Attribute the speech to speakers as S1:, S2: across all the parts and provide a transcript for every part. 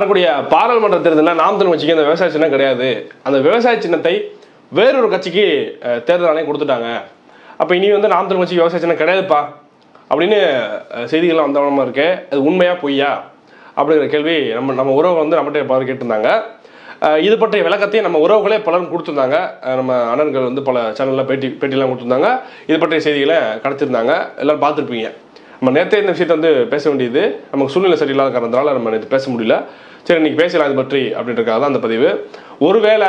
S1: வரக்கூடிய பாராளுமன்ற தேர்தலில் நாம் தமிழ் கட்சிக்கு அந்த விவசாய சின்னம் கிடையாது. அந்த விவசாய சின்னத்தை வேறொரு கட்சிக்கு தேர்தல் ஆணையம் கொடுத்துட்டாங்க. அப்போ இனி வந்து நாம் தமிழ் கட்சிக்கு விவசாய சின்னம் கிடையாதுப்பா. அப்படின்னு செய்திகள்லாம் வந்தவனமாக இருக்கு. அது உண்மையா பொய்யா? அப்படிங்கிற கேள்வி நம்ம நம்ம உறவு வந்து நம்மகிட்ட பலர் கேட்டிருந்தாங்க. இது பற்றிய விளக்கத்தையும் நம்ம உறவுகளே பலரும் கொடுத்துருந்தாங்க. நம்ம அண்ணன்கள் வந்து பல சேனலில் பேட்டி பேட்டிலாம் கொடுத்துருந்தாங்க. இது பற்றிய செய்திகளை கிடச்சிருந்தாங்க எல்லோரும் பார்த்துருப்பீங்க. நம்ம நேற்றே இந்த விஷயத்தை வந்து பேச வேண்டியது. நமக்கு சூழ்நிலை சரியில்லாத காரணத்தினால நம்ம நேற்று பேச முடியல. சரி இன்னைக்கு பேசலாம் இது பற்றி அப்படின்றக்காக தான் அந்த பதிவு. ஒருவேளை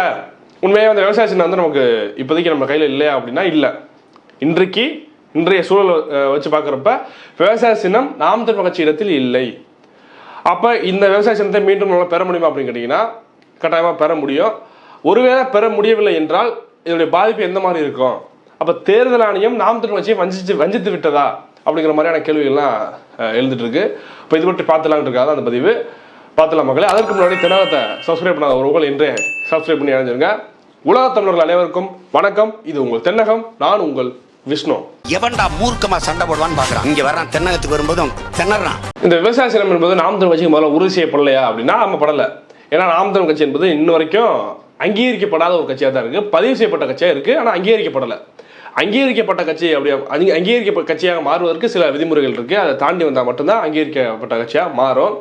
S1: உண்மையாக அந்த விவசாய சின்னம் வந்து நமக்கு இப்போதைக்கு நம்ம கையில் இல்லையா அப்படின்னா இல்லை. இன்றைக்கு இன்றைய சூழல் வச்சு பார்க்குறப்ப விவசாய சின்னம் நாம் தமிழ் கட்சி இடத்தில் இல்லை. அப்போ இந்த விவசாய சின்னத்தை மீண்டும் நம்மளால் பெற முடியுமா அப்படின்னு கேட்டிங்கன்னா கட்டாயமாக பெற முடியும். ஒருவேளை பெற முடியவில்லை என்றால் இதனுடைய பாதிப்பு எந்த மாதிரி இருக்கும்? அப்போ தேர்தல் ஆணையம் நாம் தமிழ் கட்சியை வஞ்சிச்சு வஞ்சித்து விட்டதா? அப்படிங்கிற மாதிரியான கேள்விகள்லாம் அஹ், எழுந்துட்டு இருக்கு இப்போ இது பற்றி பார்த்துலான்னு இருக்காது அந்த பதிவு. பார்த்துலாம் மக்களே. அதற்கு முன்னாடி தினகத்தை சப்ஸ்கிரைப் பண்ணாத ஒருவர்கள் இன்றே சப்ஸ்கிரைப் பண்ணி அடைஞ்சிருங்க உலக தமிழர்கள் அனைவருக்கும் வணக்கம். இது உங்கள் தென்னகம். நான் உங்கள் விஷ்ணு.
S2: எவன்டா மூர்க்கமா சண்டை போடுவான்னு பாக்குறான். இங்க வர்றான். தென்னகத்துக்கு வரும்போது திணறான்.
S1: இந்த விவசாய சினம் என்பது நாம் தமிழ் கட்சிக்கு முதல்ல உறுதி செய்யப்படலையா அப்படின்னா நம்ம படலை. ஏன்னா நாம் தமிழ் கட்சி என்பது இன்ன வரைக்கும் அங்கீகரிக்கப்படாத ஒரு கட்சியாக தான் இருக்குது பதிவு செய்யப்பட்ட கட்சியாக இருக்குது ஆனால் அங்கீகரிக்கப்படலை. அங்கீகரிக்கப்பட்ட கட்சி அப்படி அங்கீகரிக்கப்பட்ட கட்சியாக மாறுவதற்கு சில விதிமுறைகள் இருக்குது அதை தாண்டி வந்தால் மட்டும்தான் அங்கீகரிக்கப்பட்ட கட்சியாக மாறும்.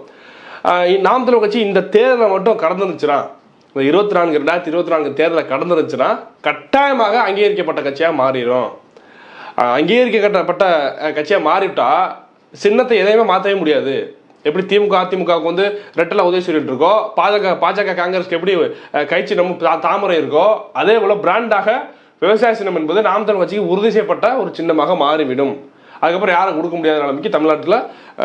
S1: நாம் தமிழ் கட்சி இந்த தேர்தலை மட்டும் கடந்துருச்சுன்னா இந்த இருபத்தி நான்கு ரெண்டாயிரத்தி இருபத்தி நான்கு தேர்தலை கடந்துருச்சுன்னா கட்டாயமாக அங்கீகரிக்கப்பட்ட கட்சியாக மாறிடும் அங்கீகரிக்கப்பட்ட கட்சியாக மாறிவிட்டால் சின்னத்தை எதையுமே மாற்றவே முடியாது. எப்படி திமுக அதிமுகவுக்கு வந்து ரெட்டில் உதவி சொல்லிட்டு இருக்கோ பாஜக பாஜக காங்கிரஸ்க்கு எப்படி அஹ், நம்ம தாமரை இருக்கோ அதே போல பிராண்டாக விவசாய சின்னம் என்பது நாம் தமிழ் கட்சிக்கு உறுதி செய்யப்பட்ட ஒரு சின்னமாக மாறிவிடும். அதுக்கப்புறம் யாரும் கொடுக்க முடியாத நிலைமைக்கு தமிழ்நாட்டில்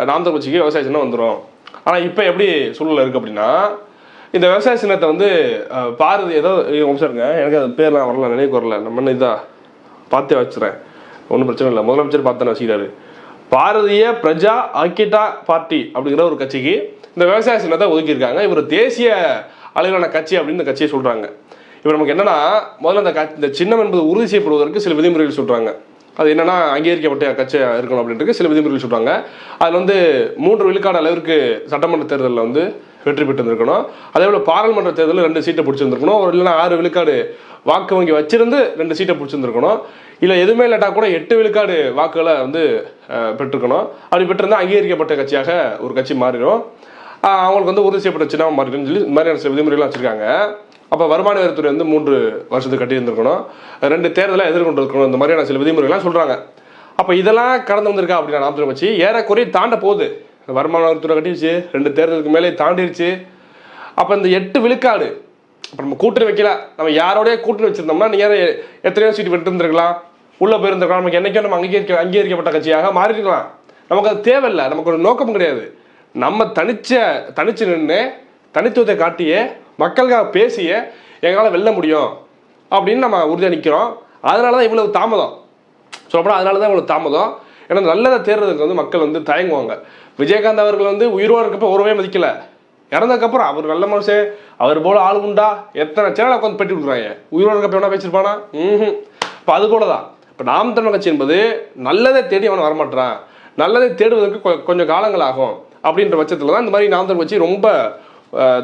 S1: நாம் தமிழ் கட்சிக்கு விவசாய சின்னம் வந்துடும் ஆனால் இப்போ எப்படி சூழ்நிலை இருக்குது அப்படின்னா இந்த விவசாய சின்னத்தை வந்து பாரதி ஏதோ சாருங்க எனக்கு அது பேர்லாம் வரல நினைவுக்கு வரல நம்ம இதா பார்த்தே வச்சுறேன். ஒன்றும் பிரச்சனை இல்லை. முதலமைச்சர் பார்த்து வச்சுக்கிறாரு. பாரதிய பிரஜா ஆக்கிட்டா பார்ட்டி அப்படிங்கிற ஒரு கட்சிக்கு இந்த விவசாய சின்னத்தை ஒதுக்கியிருக்காங்க. இவர் தேசிய அளவிலான கட்சி அப்படின்னு இந்த கட்சியை சொல்கிறாங்க இப்போ நமக்கு என்னன்னா முதல்ல இந்த க இந்த சின்னம் என்பது உறுதி செய்யப்படுவதற்கு சில விதிமுறைகள் சொல்கிறாங்க அது என்னன்னா அங்கீகரிக்கப்பட்ட கட்சியாக இருக்கணும் அப்படின்ட்டு சில விதிமுறைகள் சொல்கிறாங்க அதில் வந்து மூன்று விழுக்காடு அளவிற்கு சட்டமன்ற தேர்தலில் வந்து வெற்றி பெற்று இருந்திருக்கணும் அதே போல் பாராளுமன்ற தேர்தலில் ரெண்டு சீட்டை பிடிச்சிருந்துருக்கணும். ஒரு இல்லைன்னா ஆறு விழுக்காடு வாக்கு வங்கி வச்சிருந்து ரெண்டு சீட்டை பிடிச்சிருந்துருக்கணும். இல்லை எதுவுமே இல்லாட்டா கூட எட்டு விழுக்காடு வாக்குகளை வந்து பெற்றுக்கணும் பெற்றிருக்கணும். அப்படி பெற்றிருந்தால் அங்கீகரிக்கப்பட்ட கட்சியாக ஒரு கட்சி மாறிடும். அவங்களுக்கு வந்து உறுதி செய்யப்பட்ட சின்னம் மாறிடும் சொல்லி இந்த மாதிரியான சில விதிமுறைகள்லாம் வச்சிருக்காங்க. அப்போ வருமான வரித்துறை வந்து மூன்று வருஷத்துக்கு கட்டியிருந்திருக்கணும். ரெண்டு தேர்தலை எதிர்கொண்டிருக்கணும். இந்த மாதிரியான சில விதிமுறைகள்லாம் சொல்கிறாங்க அப்போ இதெல்லாம் கடந்து வந்திருக்கா அப்படின்னா நாம் வச்சு ஏறக்குறைய தாண்ட போகுது. வருமான வரித்துறை கட்டிடுச்சு ரெண்டு தேர்தலுக்கு மேலே தாண்டிடுச்சு அப்போ இந்த எட்டு விழுக்காடு இப்போ நம்ம கூட்டணி வைக்கல. நம்ம யாரோடய கூட்டணி வச்சிருந்தோம்னா நீங்கள் எத்தனையோ சீட்டு விட்டுருந்துருக்கலாம் உள்ளே போயிருந்துருக்கலாம். நமக்கு என்னைக்கும் நம்ம அங்கீகரிக்க அங்கீகரிக்கப்பட்ட கட்சியாக மாறிருக்கலாம் நமக்கு அது தேவையில்லை. நமக்கு ஒரு நோக்கம் கிடையாது. நம்ம தனிச்ச தனிச்சு நின்று தனித்துவத்தை காட்டியே மக்களுக்காக பேசிய எங்களால் வெல்ல முடியும் அப்படின்னு நம்ம உறுதியாக நிற்கிறோம் அதனால தான் இவ்வளவு தாமதம். சொல்லப்போனால் அதனால தான் இவ்வளவு தாமதம். ஏன்னா நல்லதை தேர்றதுக்கு வந்து மக்கள் வந்து தயங்குவாங்க. விஜயகாந்த் அவர்கள் வந்து உயிரோடு இருக்கப்போ ஒருவே மதிக்கல. இறந்ததுக்கப்புறம் அவர் நல்ல மனுஷன் அவர் போல ஆள் உண்டா? எத்தனை சேனலை உட்காந்து பெட்டி கொடுக்குறாங்க? உயிரோடு இருக்கப்போ என்ன பேசியிருப்பானா? ம் இப்போ அது போல தான் இப்போ நாம் தமிழ் கட்சி என்பது நல்லதை தேடி அவன் வரமாட்டான் நல்லதை தேடுவதற்கு கொ- கொஞ்சம் காலங்கள் ஆகும். அப்படின்ற பட்சத்தில் தான் இந்த மாதிரி நாம் தமிழ் கட்சி ரொம்ப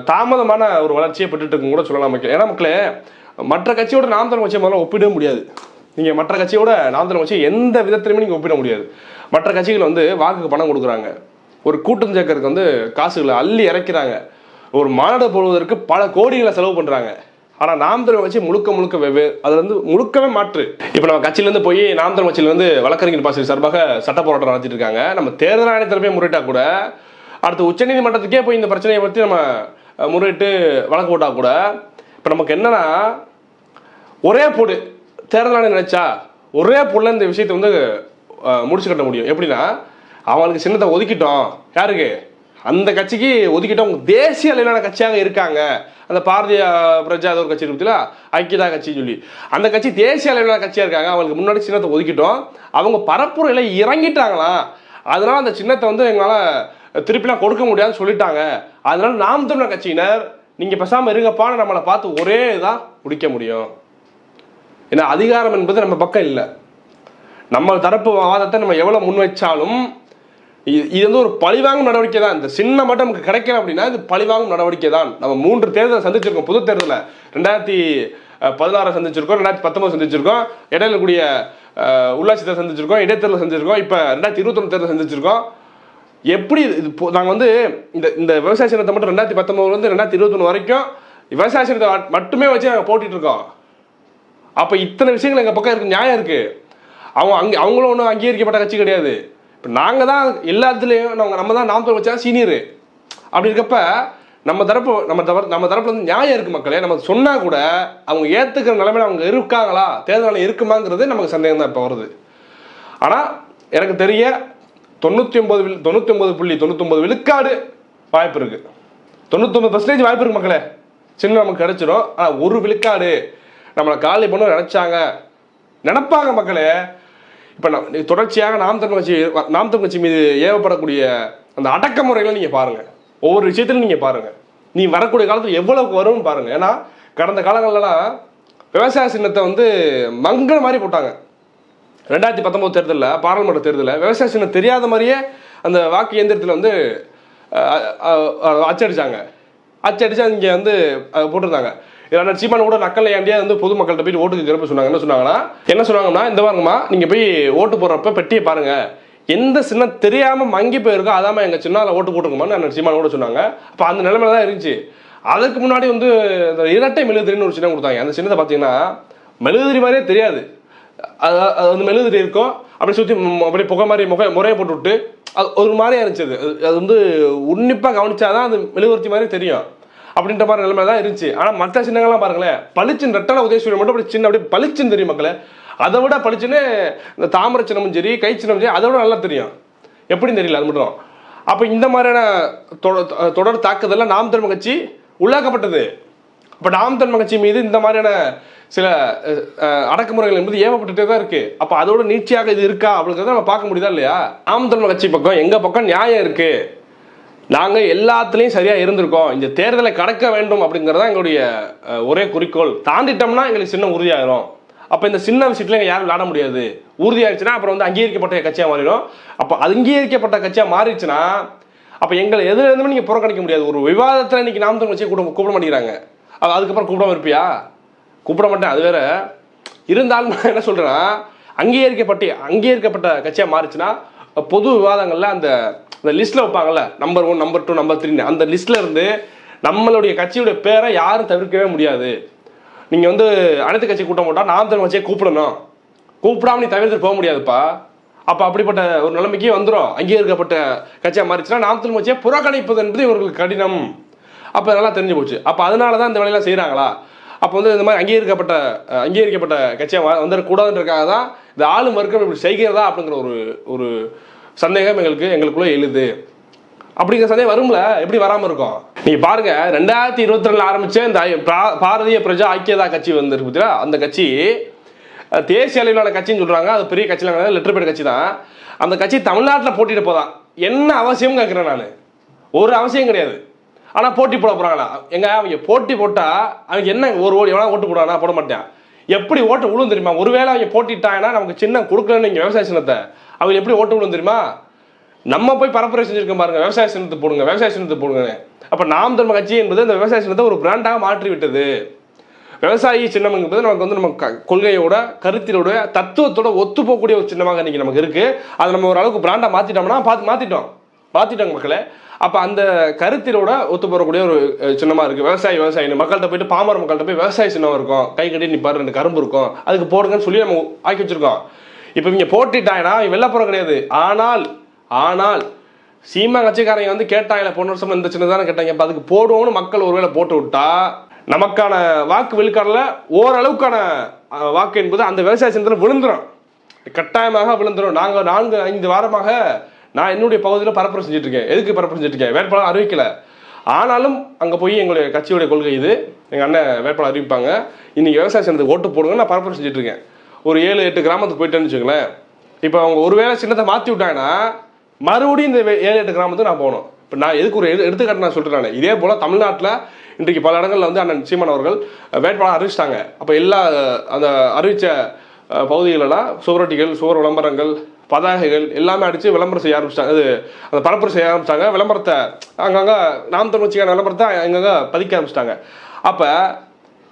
S1: தாமதமான ஒரு வளர்ச்சியை பெற்றுட்டு கூட சொல்லலாம் மக்கள். ஏன்னா மக்களே மற்ற கட்சியோட நாம் தமிழ் கட்சியை முதல்ல ஒப்பிடவே முடியாது. நீங்கள் மற்ற கட்சியோட நாம் தமிழ் கட்சி எந்த விதத்திலுமே நீங்கள் ஒப்பிட முடியாது. மற்ற கட்சிகள் வந்து வாக்குக்கு பணம் கொடுக்குறாங்க. ஒரு கூட்டம் சேர்க்கறதுக்கு வந்து காசுகளை அள்ளி இறைக்கிறாங்க. ஒரு மாநாடு போடுவதற்கு பல கோடிகளை செலவு பண்ணுறாங்க ஆனால் நாம் தமிழ் கட்சி முழுக்க முழுக்க வெவ்வேறு அது வந்து முழுக்கவே மாற்று. இப்போ நம்ம கட்சியிலேருந்து போய் நாம் தமிழ் கட்சியிலேருந்து வழக்கறிஞர் பாசறை சார்பாக சட்ட போராட்டம் நடத்திட்டு இருக்காங்க. நம்ம தேர்தல் ஆணையத்தில் போய் முறையிட்டா கூட அடுத்து உச்சநீதிமன்றத்துக்கே போய் இந்த பிரச்சனையை பற்றி நம்ம முறையிட்டு வழக்கு போட்டால் கூட இப்போ நமக்கு என்னன்னா ஒரே பொடு தேர்தல் ஆணையம் நினைச்சா ஒரே போடல இந்த விஷயத்தை வந்து முடிச்சு கட்ட முடியும். எப்படின்னா அவங்களுக்கு சின்னத்தை ஒதுக்கிட்டோம். யாருக்கு? அந்த கட்சிக்கு ஒதுக்கிட்டோம். அவங்க தேசிய அளவிலான கட்சியாக இருக்காங்க. அந்த பாரதிய பிரஜா ஒரு கட்சி இருக்குல்ல ஐக்கியதா கட்சின்னு சொல்லி. அந்த கட்சி தேசிய அளவிலான கட்சியாக இருக்காங்க. அவங்களுக்கு முன்னாடி சின்னத்தை ஒதுக்கிட்டோம். அவங்க பரப்புரையில் இறங்கிட்டாங்களாம். அதனால அந்த சின்னத்தை வந்து எங்களால் திருப்பிலாம் கொடுக்க முடியாதுன்னு சொல்லிட்டாங்க. அதனால நாம் தமிழர் கட்சியினர் நீங்கள் பேசாமல் இருங்கப்பான்னு நம்மளை பார்த்து ஒரே இதாக முடிக்க முடியும். ஏன்னா அதிகாரம் என்பது நம்ம பக்கம் இல்லை. நம்ம தரப்பு வாதத்தை நம்ம எவ்வளோ முன் வச்சாலும் இது இது வந்து ஒரு பழிவாங்கும் நடவடிக்கை தான். இந்த சின்ன மட்டும் நமக்கு கிடைக்கல அப்படின்னா இது பழிவாங்கும் நடவடிக்கை தான். நம்ம மூன்று தேர்தலை சந்திச்சிருக்கோம். பொது தேர்தலில் ரெண்டாயிரத்தி பதினாறு சந்திச்சிருக்கோம் ரெண்டாயிரத்தி பத்தொன்பது சந்திச்சிருக்கோம் இடையில கூடிய உள்ளாட்சி தேர்தல் சந்திச்சிருக்கோம் இடைத்தேர்தல் சந்திச்சிருக்கோம் இப்போ ரெண்டாயிரத்தி இருபத்தொன்று தேர்தல் சந்திச்சிருக்கோம். எப்படி இது நாங்கள் வந்து இந்த இந்த விவசாய சின்னத்தை மட்டும் ரெண்டாயிரத்தி பத்தொன்பதுலேருந்து ரெண்டாயிரத்தி இருபத்தொன்று வரைக்கும் விவசாய சின்னத்தை மட்டுமே வச்சு நாங்கள் போட்டிட்டு இருக்கோம். அப்போ இத்தனை விஷயங்கள் எங்கள் பக்கம் இருக்கு நியாயம் இருக்கு. அவங்க அங்கே அவங்களும் ஒன்றும் அங்கீகரிக்கப்பட்ட கட்சி கிடையாது. இப்போ நாங்கள் தான் எல்லாத்துலேயும் நம்ம நம்ம தான் நாம் வச்சா சீனியரு. அப்படி இருக்கப்ப நம்ம தரப்பு நம்ம தவிர நம்ம தரப்புல வந்து நியாயம் இருக்கு மக்களே. நம்ம சொன்னால் கூட அவங்க ஏற்றுக்கிற நிலைமையில அவங்க இருக்காங்களா? தேர்தல் இருக்குமாங்கிறது நமக்கு சந்தேகம் தான் இப்போ வருது. ஆனால் எனக்கு தெரிய தொண்ணூற்றி ஒன்பது வில் தொண்ணூற்றி ஒன்பது புள்ளி தொண்ணூத்தொம்பது விழுக்காடு வாய்ப்பு இருக்குது தொண்ணூத்தொம்பது பர்சன்டேஜ் வாய்ப்பு இருக்குது மக்களே. சின்ன நமக்கு கிடைச்சிரும். ஆனால் ஒரு விழுக்காடு நம்மளை காலி பண்ண நினச்சாங்க. நினப்பாங்க மக்களே. இப்போ நான் தொடர்ச்சியாக நாம் தமிழ் கட்சி நாம் தமிழ் கட்சி மீது ஏவப்படக்கூடிய அந்த அடக்குமுறைகளை நீங்கள் பாருங்கள் ஒவ்வொரு விஷயத்திலும் நீங்கள் பாருங்கள் நீ வரக்கூடிய காலத்தில் எவ்வளவுக்கு வரும்னு பாருங்கள் ஏன்னா கடந்த காலங்கள்லாம் விவசாய சின்னத்தை வந்து மங்கள மாதிரி போட்டாங்க. ரெண்டாயிரத்தி பத்தொம்போது தேர்தலில் பாராளுமன்ற தேர்தலில் விவசாய சின்னம் தெரியாத மாதிரியே அந்த வாக்கு இயந்திரத்தில் வந்து அஹ், அஹ், அச்சடிச்சாங்க. அச்சடிச்சு இங்கே வந்து போட்டிருந்தாங்க. இதில் சீமான கூட நக்கல் ஏண்டியா வந்து பொதுமக்கள்கிட்ட போய் ஓட்டுக்கு கேட்குறப்ப சொன்னாங்க. என்ன சொன்னாங்கன்னா என்ன சொன்னாங்கன்னா இந்த பாருங்கம்மா நீங்கள் போய் ஓட்டு போடுறப்ப பெட்டியை பாருங்கள் எந்த சின்னம் தெரியாமல் மங்கி போயிருக்கோ அதாம எங்கள் சின்னால ஓட்டு போட்டுருக்குமான்னு அண்ணன் சீமான் கூட சொன்னாங்க. அப்போ அந்த நிலைமையில தான் இருந்துச்சு. அதுக்கு முன்னாடி வந்து இந்த இரட்டை மெழுகுதிரின்னு ஒரு சின்னம் கொடுத்தாங்க. அந்த சின்னத்தை பார்த்தீங்கன்னா மெழுகுதிரி மாதிரியே தெரியாது. அது அது வந்து மெழுகுதிரி இருக்கும். அப்படி சுற்றி அப்படியே புகை மாதிரி முக முறையை போட்டு விட்டு அது ஒரு மாதிரியா இருந்துச்சு அது. அது- வந்து உன்னிப்பாக கவனிச்சாதான் அது மெழுகுவர்த்தி மாதிரி தெரியும். அப்படின்ற மாதிரி நிலைமை தான் இருந்துச்சு. ஆனால் மற்ற சின்னங்கள்லாம் பாருங்களேன் பளிச்சுன்னு உதவி உதயசூரியன் மட்டும் அப்படி சின்ன அப்படியே பளிச்சுன்னு தெரியும் மக்களே. அதை விட பளிச்சுன்னு இந்த தாமரை சின்னமும் சரி கை சின்னமும் சரி அதை விட நல்லா தெரியும். எப்படின்னு தெரியல அது மட்டும் அப்போ இந்த மாதிரியான தொடர் தாக்குதலில் நாம் திரும்ப கட்சி உள்ளாக்கப்பட்டது. பட் ஆம் தமிழ் கட்சி மீது இந்த மாதிரியான சில அடக்குமுறைகள் என்பது ஏவப்பட்டுட்டே தான் இருக்கு. அப்போ அதோட நீட்சியாக இது இருக்கா அப்படிங்கிறத நம்ம பார்க்க முடியுதா இல்லையா? ஆம் தன்மை கட்சி பக்கம் எங்கள் பக்கம் நியாயம் இருக்கு. நாங்கள் எல்லாத்துலேயும் சரியாக இருந்திருக்கோம். இந்த தேர்தலை கடக்க வேண்டும் அப்படிங்கிறது தான் எங்களுடைய ஒரே குறிக்கோள். தாண்டிட்டோம்னா எங்களுக்கு சின்ன உறுதியாயிரும். அப்போ இந்த சின்ன விஷயத்துல எங்கள் யாரும் விளாட முடியாது. உறுதியாயிடுச்சுன்னா அப்புறம் வந்து அங்கீகரிக்கப்பட்ட கட்சியாக மாறிடும். அப்போ அது அங்கீகரிக்கப்பட்ட கட்சியாக மாறிடுச்சுன்னா அப்போ எங்களை எதுலேருந்துமே நீங்கள் நீங்க புறக்கணிக்க முடியாது. ஒரு விவாதத்தில் இன்னைக்கு நாம் தமிழ் கட்சியை கூப்பிட கூப்பிட மாட்டேங்கிறாங்க. அது- அதுக்கப்புறம் கூப்பிடாம இருப்பியா? கூப்பிட மாட்டேன் அது வேற. இருந்தாலும் நான் என்ன சொல்கிறேன்னா அங்கீகரிக்கப்பட்ட அங்கீகரிக்கப்பட்ட கட்சியாக மாறுச்சுன்னா பொது விவாதங்களில் அந்த அந்த லிஸ்ட்டில் வைப்பாங்கல்ல number one number two number three அந்த லிஸ்ட்டில் இருந்து நம்மளுடைய கட்சியுடைய பேரை யாரும் தவிர்க்கவே முடியாது. நீங்கள் வந்து அனைத்து கட்சி கூட்டம் போட்டால் நாம் தமிழ் கட்சியை கூப்பிடணும். கூப்பிடாம நீ தவிர்த்து போக முடியாதுப்பா. அப்போ அப்படிப்பட்ட ஒரு நிலைமைக்கு வந்துடும் அங்கீகரிக்கப்பட்ட கட்சியாக மாறிச்சுன்னா நாம் தமிழ் கட்சியை புறக்கணிப்பது என்பது இவர்களுக்கு கடினம். அப்போ நல்லா தெரிஞ்சு போச்சு. அப்போ அதனால தான் இந்த வேலையெல்லாம் செய்கிறாங்களா அப்போ வந்து இந்த மாதிரி அங்கீகரிக்கப்பட்ட அங்கீகரிக்கப்பட்ட கட்சியாக வ- வந்துடக்கூடாதுன்றக்காக தான் இந்த ஆளும் வர்க்கம் இப்படி செய்கிறதா அப்படிங்கிற ஒரு ஒரு சந்தேகம் எங்களுக்கு எங்களுக்குள்ளே எழுது. அப்படிங்கிற சந்தேகம் வரும்ல? எப்படி வராமல் இருக்கும்? நீ பாருங்க ரெண்டாயிரத்தி இருபத்தி ரெண்டுல ஆரம்பிச்ச இந்த பாரதிய பிரஜா ஐக்கியதா கட்சி வந்துருக்கு பார்த்தீங்களா அந்த கட்சி தேசிய அளவிலான கட்சின்னு சொல்றாங்க. அது பெரிய கட்சியில் லெட்டர் பேட் கட்சி தான். அந்த கட்சி தமிழ்நாட்டில் போட்டிட்டு போதான் என்ன அவசியம் கேட்குறேன் நான். ஒரு அவசியம் கிடையாது. ஆனால் போட்டி போட போகிறாங்களா எங்க அவங்க போட்டி போட்டால் அவங்க என்ன ஒரு ஓடி எவ்வளோ ஓட்டு போடுவானா? போட மாட்டேன். எப்படி ஓட்டு விழும் தெரியுமா? ஒருவேளை அவங்க போட்டிட்டாங்கன்னா நமக்கு சின்ன கொடுக்கலன்னு நீங்கள் விவசாய சின்னத்தை. அவங்க எப்படி ஓட்டு விழும் தெரியுமா? நம்ம போய் பரப்புரை செஞ்சுருக்க பாருங்க விவசாய சின்னத்தை போடுங்க விவசாய சின்னத்தை போடுங்க அப்போ நாம் தமிழ் கட்சி என்பது இந்த விவசாய சின்னத்தை ஒரு பிராண்டாக மாற்றி விட்டது விவசாயி சின்னம் என்பது நமக்கு வந்து நம்ம க- கொள்கையோட கருத்திலோட தத்துவத்தோட ஒத்து போகக்கூடிய ஒரு சின்னமாக இன்னைக்கு நமக்கு இருக்கு. அதை நம்ம ஓரளவுக்கு பிராண்டா மாத்திட்டோம்னா பார்த்து மாத்திட்டோம். பார்த்துட்டாங்க மக்களை. அப்போ அந்த கருத்திலோட ஒத்து போகக்கூடிய ஒரு சின்னமாக இருக்குது விவசாயி விவசாயி மக்கள்கிட்ட போயிட்டு பாமர மக்கள்கிட்ட போய் விவசாய சின்னம் இருக்கும். கை கட்டி நிற்பாரு ரெண்டு கரும்பு இருக்கும். அதுக்கு போடுங்கன்னு சொல்லி நம்ம ஆக்கி வச்சிருக்கோம். இப்போ இவங்க போட்டுட்டாங்கன்னா வெளில வெள்ளப்புறம் கிடையாது. ஆனால் ஆனால் சீமா கட்சிக்காரங்க வந்து கேட்டாங்களே போன வருஷம் இந்த சின்னதான கேட்டாங்க. இப்போ அதுக்கு போடுவோம்னு மக்கள் ஒருவேளை போட்டு விட்டா நமக்கான வாக்கு விழுக்காடில் ஓரளவுக்கான வாக்கு என்பது அந்த விவசாய சின்னத்தில் விழுந்துடும் கட்டாயமாக விழுந்துடும் நாங்கள் நான்கு ஐந்து வாரமாக நான் என்னுடைய பகுதியில் பரப்புரை செஞ்சுட்டு இருக்கேன் எதுக்கு பரப்புரை செஞ்சுட்டு இருக்கேன் வேட்பாளர் அறிவிக்கல. ஆனாலும் அங்கே போய் எங்களுடைய கட்சியுடைய கொள்கை இது. எங்கள் அண்ணன் வேட்பாளர் அறிவிப்பாங்க. இன்னைக்கு விவசாய சின்னத்துக்கு ஓட்டு போடுங்க நான் பரப்புரை செஞ்சுட்டு இருக்கேன் ஒரு ஏழு எட்டு கிராமத்துக்கு போயிட்டேன்னு வச்சுங்களேன் இப்போ அவங்க ஒருவேளை சின்னத்தை மாற்றி விட்டாங்கன்னா மறுபடியும் இந்த ஏழு எட்டு கிராமத்துக்கு நான் போகணும். இப்போ நான் எதுக்கு ஒரு எடுத்துக்காட்டு நான் சொல்கிறேன் இதே போல் தமிழ்நாட்டில் இன்றைக்கு பல இடங்களில் வந்து அண்ணன் சீமான் அவர்கள் வேட்பாளர் அறிவிச்சிட்டாங்க. அப்போ எல்லா அந்த அறிவித்த பகுதிகளெல்லாம் சுவரொட்டிகள் சுவர் விளம்பரங்கள் பதாகைகள் எல்லாமே அடிச்சு விளம்பரம் செய்ய ஆரம்பிச்சிட்டாங்க. அது அந்த பரப்புரை செய்ய ஆரம்பிச்சிட்டாங்க. விளம்பரத்தை அங்கங்கே நாம் தமிழ் விளம்பரத்தை அங்கங்கே பதிக்க ஆரம்பிச்சிட்டாங்க. அப்போ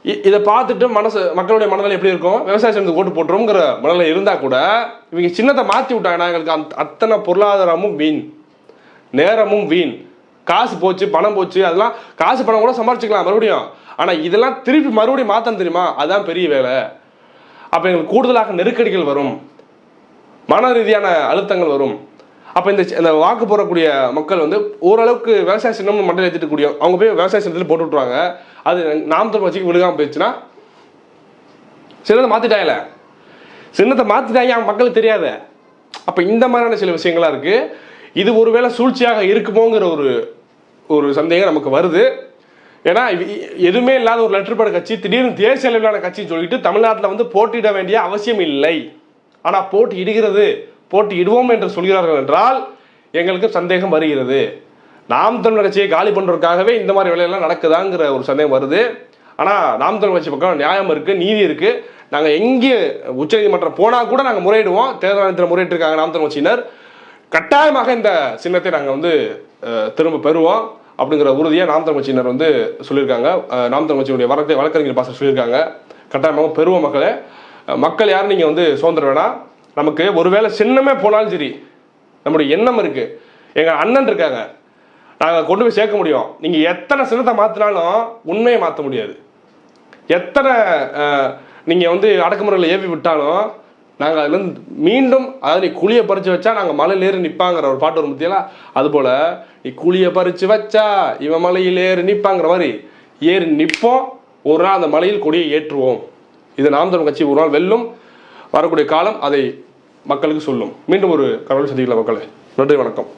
S1: இ- இதை பார்த்துட்டு மனசு மக்களுடைய மனநிலை எப்படி இருக்கும்? விவசாய சங்கத்துக்கு ஓட்டு போட்டுருங்கிற மனநிலை இருந்தால் கூட இவங்க சின்னத்தை மாற்றி விட்டாங்கன்னா எங்களுக்கு அந்த- அத்தனை பொருளாதாரமும் வீண். நேரமும் வீண். காசு போச்சு பணம் போச்சு அதெல்லாம் காசு பணம் கூட சம்பாரிச்சிக்கலாம் மறுபடியும். ஆனால் இதெல்லாம் திருப்பி மறுபடியும் மாற்றம் தெரியுமா? அதுதான் பெரிய வேலை. அப்போ எங்களுக்கு கூடுதலாக நெருக்கடிகள் வரும். மன ரீதியான அழுத்தங்கள் வரும். அப்போ இந்த இந்த வாக்கு போடக்கூடிய மக்கள் வந்து ஓரளவுக்கு விவசாய சின்னம் மண்டல ஏற்றிட்டு கூடிய அவங்க போய் விவசாய சின்னத்தில் போட்டு விட்ருவாங்க அது நாம் தமிழ் வச்சுக்கு விழுகாமல் போயிடுச்சுன்னா சின்னத்தை மாத்திட்டாங்கல்ல. சின்னத்தை மாற்றிட்டாங்க அவங்க மக்களுக்கு தெரியாது. அப்போ இந்த மாதிரியான சில விஷயங்களா இருக்கு. இது ஒருவேளை சூழ்ச்சியாக இருக்குமோங்கிற ஒரு ஒரு சந்தேகம் நமக்கு வருது. ஏன்னா எதுவுமே இல்லாத ஒரு லெட்டர் பேட் கட்சி திடீர்னு தேசிய அளவிலான கட்சின்னு சொல்லிட்டு தமிழ்நாட்டில் வந்து போட்டியிட வேண்டிய அவசியம் இல்லை. ஆனால் போட்டி இடுகிறது போட்டி இடுவோம் என்று சொல்கிறார்கள் என்றால் எங்களுக்கு சந்தேகம் வருகிறது. நாம் தமிழர் கட்சியை காலி பண்ணுறதுக்காகவே இந்த மாதிரி வேலையெல்லாம் நடக்குதாங்கிற ஒரு சந்தேகம் வருது. ஆனால் நாம் தமிழர் கட்சி பக்கம் நியாயம் இருக்கு நீதி இருக்கு. நாங்கள் எங்கே உச்சநீதிமன்றம் போனால் கூட நாங்கள் முறையிடுவோம். தேர்தல் ஆணையத்தில் முறையிட்டிருக்காங்க நாம் தமிழ் கட்சியினர். கட்டாயமாக இந்த சின்னத்தை நாங்கள் வந்து திரும்ப பெறுவோம் அப்படிங்கிற உறுதியை நாம் தமிழ் கட்சியினர் வந்து சொல்லியிருக்காங்க. நாம் தமிழ் கட்சியினுடைய வழக்கறிஞர் பாச சொல்லியிருக்காங்க. கட்டாயமாக பெறுவோம் மக்களே. மக்கள் யாரும் நீங்கள் வந்து சுதந்திர வேணாம் நமக்கு ஒருவேளை சின்னமே போனாலும் சரி நம்முடைய எண்ணம் இருக்குது எங்கள் அண்ணன் இருக்காங்க. நாங்கள் கொண்டு போய் சேர்க்க முடியும். நீங்கள் எத்தனை சின்னத்தை மாற்றினாலும் உண்மையை மாற்ற முடியாது. எத்தனை நீங்கள் வந்து அடக்குமுறையில் ஏவி விட்டாலும் நாங்கள் அதுலேருந்து மீண்டும் அதாவது நீ குழியை பறித்து வச்சா நாங்கள் மலையில் ஏறி நிற்பாங்கிற ஒரு பாட்டு வரும் பத்தியெல்லாம் அதுபோல் நீ குழியை பறித்து வச்சா இவன் மலையில் ஏறி நிற்பாங்கிற மாதிரி ஏறி நிற்போம் ஒரு நாள் அந்த மலையில் கொடியை ஏற்றுவோம். இது நாம் தமிழ் கட்சி ஒரு நாள் வெல்லும் வரக்கூடிய காலம் அதை மக்களுக்கு சொல்லும். மீண்டும் ஒரு கடவுள் சந்திக்கலாம் மக்களை. நன்றி வணக்கம்.